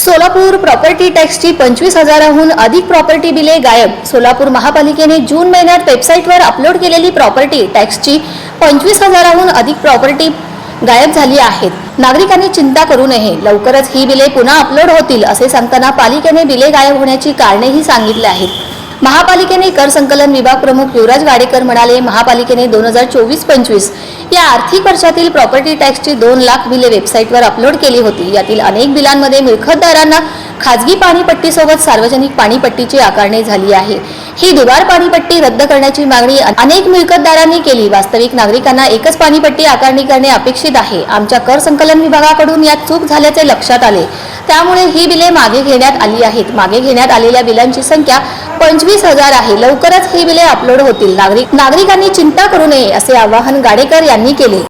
Solapur property टॅक्सची पंचवीस हजाराहून अधिक प्रॉपर्टी बिले गायब. सोलापूर महापालिकेने जून महिन्यात वेबसाईटवर अपलोड केलेली प्रॉपर्टी टॅक्सची पंचवीस हजाराहून अधिक प्रॉपर्टी गायब झाली आहेत. नागरिकांनी चिंता करू नये. लवकरच ही बिले पुन्हा अपलोड होतील असे सांगताना पालिकेने बिले गायब होण्याची कारणेही सांगितली आहेत. महापालिकेने कर संकलन विभाग प्रमुख युवराज गाडेकर म्हणाले महापालिकेने दोन हजार चोवीस पंचवीस या आर्थिक वर्षातील प्रॉपर्टी टॅक्सची दोन लाख बिले वेबसाईटवर अपलोड केली होती. यातील अनेक बिलांमध्ये मिळकतदारांना खाजगी पाणीपट्टीसोबत सार्वजनिक पाणीपट्टीची आकारणी झाली आहे. ही दुबार पाणीपट्टी रद्द करण्याची मागणी अनेक मिळकतदारांनी केली. वास्तविक नागरिकांना एकच पाणीपट्टी आकारणी करणे अपेक्षित आहे. आमच्या कर संकलन विभागाकडून यात चूक झाल्याचे लक्षात आले. त्यामुळे ही बिले मागे घेण्यात आली आहेत. मागे घेण्यात आलेल्या बिलांची संख्या पंचवीस हजार आहे. लवकरच ही बिले अपलोड होतील. नागरिक नागरिकांनी चिंता करू नये असे आवाहन गाडेकर यांनी केले.